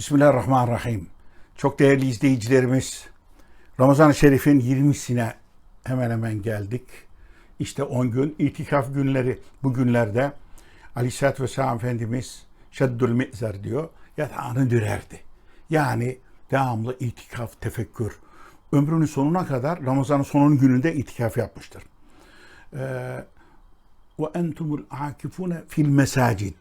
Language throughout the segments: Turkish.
Bismillahirrahmanirrahim. Çok değerli izleyicilerimiz, Ramazan-ı Şerif'in 20'sine hemen hemen geldik. İşte 10 gün itikaf günleri. Bu günlerde Aleyhisselatü Vesselam Efendimiz şeddül mi'zer diyor. Yatağını dürerdi. Yani devamlı itikaf, tefekkür. Ömrünün sonuna kadar Ramazan'ın sonun gününde itikaf yapmıştır. Ve entumul akifune fil mesacid.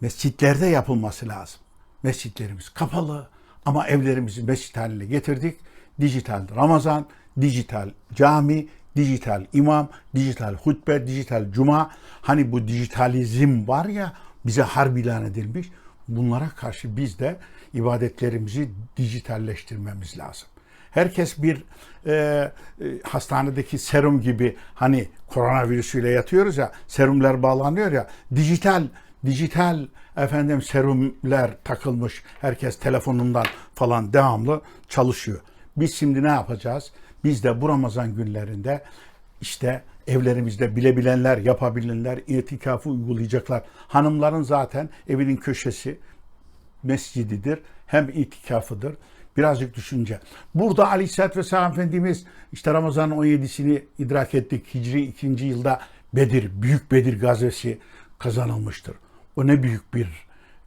Mescitlerde yapılması lazım. Mescitlerimiz kapalı ama evlerimizi mescit haline getirdik. Dijital Ramazan, dijital cami, dijital imam, dijital hutbe, dijital cuma. Hani bu dijitalizm var ya bize harp ilan edilmiş. Bunlara karşı biz de ibadetlerimizi dijitalleştirmemiz lazım. Herkes bir e, e, hastanedeki serum gibi hani koronavirüsüyle yatıyoruz ya serumlar bağlanıyor ya dijital dijital efendim serumler takılmış herkes telefonundan falan devamlı çalışıyor. Biz şimdi ne yapacağız? Biz de bu Ramazan günlerinde işte evlerimizde bilebilenler, yapabilenler itikafı uygulayacaklar. Hanımların zaten evinin köşesi mescididir, hem itikafıdır. Birazcık düşünce. Burada Aleyhisselatü Vesselam Efendimiz işte Ramazan'ın 17'sini idrak ettik. Hicri 2. yılda Bedir, Büyük Bedir gazvesi kazanılmıştır. O ne büyük bir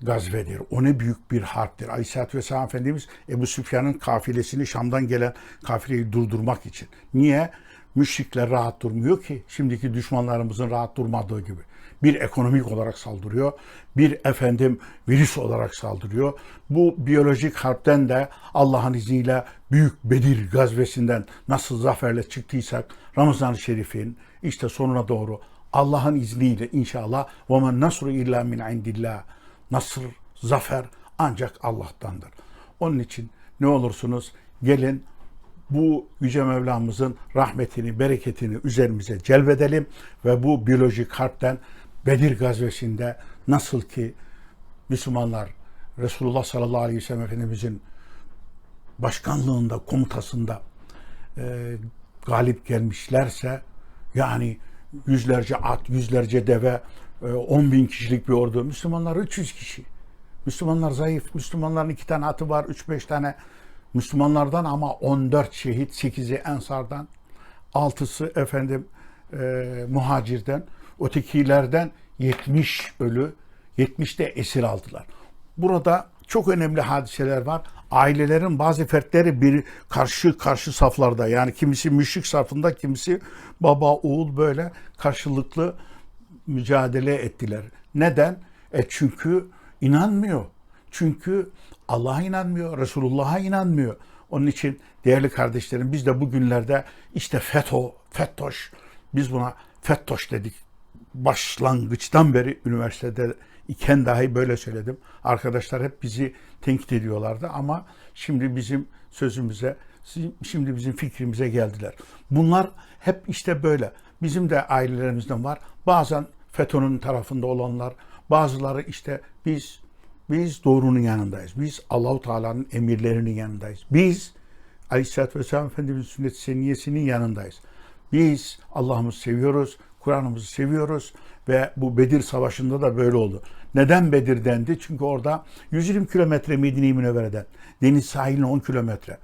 gazvedir. O ne büyük bir harptir. Aleyhisselatü Vesselam Efendimiz Ebu Süfyan'ın kafilesini Şam'dan gelen kafileyi durdurmak için. Niye? Müşrikler rahat durmuyor ki. Şimdiki düşmanlarımızın rahat durmadığı gibi. Bir ekonomik olarak saldırıyor. Bir efendim virüs olarak saldırıyor. Bu biyolojik harpten de Allah'ın izniyle Büyük Bedir gazvesinden nasıl zaferle çıktıysak Ramazan-ı Şerif'in işte sonuna doğru Allah'ın izniyle inşallah ve men nasru illa min indillah. Nasr, zafer ancak Allah'tandır. Onun için ne olursunuz gelin bu Yüce Mevlamızın rahmetini, bereketini üzerimize celbedelim ve bu biyolojik harpten Bedir gazvesinde nasıl ki Müslümanlar Resulullah sallallahu aleyhi ve sellem Efendimizin başkanlığında, komutasında e, galip gelmişlerse yani yüzlerce at, yüzlerce deve, 10 bin kişilik bir ordu. Müslümanlar 300 kişi. Müslümanlar zayıf. Müslümanların iki tane atı var, 3-5 tane Müslümanlardan ama 14 şehit, 8'i Ensardan, 6'sı efendim e, muhacirden, ötekilerden 70 ölü, 70 de esir aldılar. Burada çok önemli hadiseler var. Ailelerin bazı fertleri bir karşı karşı saflarda yani kimisi müşrik safında kimisi baba oğul böyle karşılıklı mücadele ettiler. Neden? E çünkü inanmıyor. Çünkü Allah'a inanmıyor, Resulullah'a inanmıyor. Onun için değerli kardeşlerim biz de bugünlerde işte FETÖ, FETÖş, biz buna FETÖş dedik. Başlangıçtan beri üniversitede iken dahi böyle söyledim. Arkadaşlar hep bizi tenkit ediyorlardı ama şimdi bizim sözümüze, şimdi bizim fikrimize geldiler. Bunlar hep işte böyle. Bizim de ailelerimizden var. Bazen FETÖ'nün tarafında olanlar, bazıları işte biz biz doğrunun yanındayız. Biz Allahu Teala'nın emirlerinin yanındayız. Biz Aleyhisselatü Vesselam Efendimiz'in sünnet seniyesinin yanındayız. Biz Allah'ımızı seviyoruz, Kur'an'ımızı seviyoruz ve bu Bedir Savaşı'nda da böyle oldu. Neden Bedir dendi? Çünkü orada 120 kilometre Medine-i Münevvere'den, deniz sahiline 10 kilometre.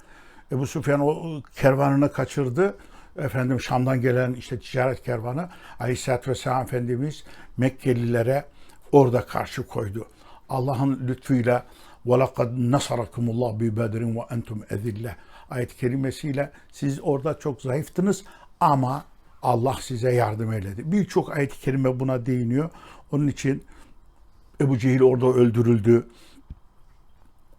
Ebu Süfyan o kervanını kaçırdı. Efendim Şam'dan gelen işte ticaret kervanı Aleyhisselatü Vesselam Efendimiz Mekkelilere orada karşı koydu. Allah'ın lütfuyla وَلَقَدْ نَصَرَكُمُ اللّٰهُ بِبَدْرٍ وَاَنْتُمْ اَذِلَّهِ ayet kelimesiyle siz orada çok zayıftınız ama Allah size yardım eyledi. Birçok ayet-i kerime buna değiniyor. Onun için Ebu Cehil orada öldürüldü.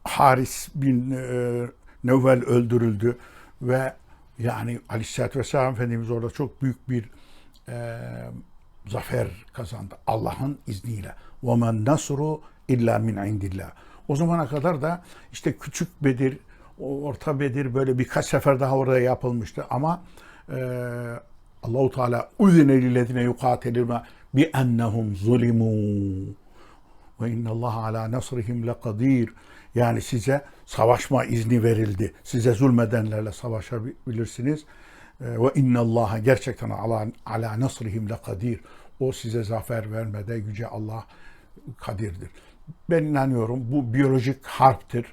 Haris bin e, Nevvel öldürüldü ve yani Aleyhisselatü Vesselam Efendimiz orada çok büyük bir e, zafer kazandı. Allah'ın izniyle. وَمَنْ نَصْرُ illa min indillah. O zamana kadar da işte küçük Bedir, orta Bedir böyle birkaç sefer daha orada yapılmıştı ama e, Allahu Teala uzine lillezine yukatelirme bi ennehum zulimu ve innallaha ala nasrihim lekadir. Yani size savaşma izni verildi. Size zulmedenlerle savaşabilirsiniz. E, ve innallaha gerçekten ala, ala nasrihim lekadir. O size zafer vermede yüce Allah kadirdir. Ben inanıyorum bu biyolojik harptir.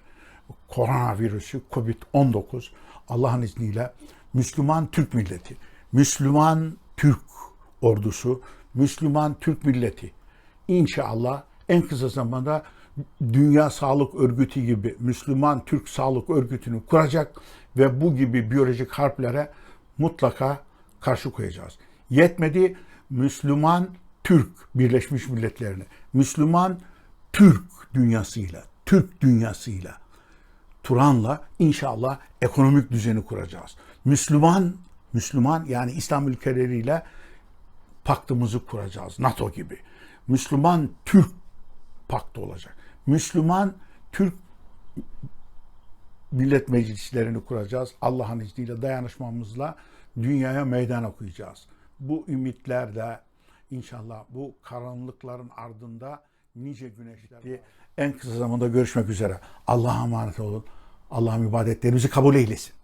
Koronavirüsü, Covid-19 Allah'ın izniyle Müslüman Türk milleti, Müslüman Türk ordusu, Müslüman Türk milleti İnşallah en kısa zamanda Dünya Sağlık Örgütü gibi Müslüman Türk Sağlık Örgütü'nü kuracak ve bu gibi biyolojik harplere mutlaka karşı koyacağız. Yetmedi Müslüman Türk Birleşmiş Milletlerine, Müslüman Türk dünyasıyla, Türk dünyasıyla, Turan'la inşallah ekonomik düzeni kuracağız. Müslüman, Müslüman yani İslam ülkeleriyle paktımızı kuracağız. NATO gibi. Müslüman Türk paktı olacak. Müslüman Türk millet meclislerini kuracağız. Allah'ın izniyle dayanışmamızla dünyaya meydan okuyacağız. Bu ümitlerle inşallah bu karanlıkların ardında nice güneşler var. En kısa zamanda görüşmek üzere. Allah'a emanet olun. Allah'ım ibadetlerimizi kabul eylesin.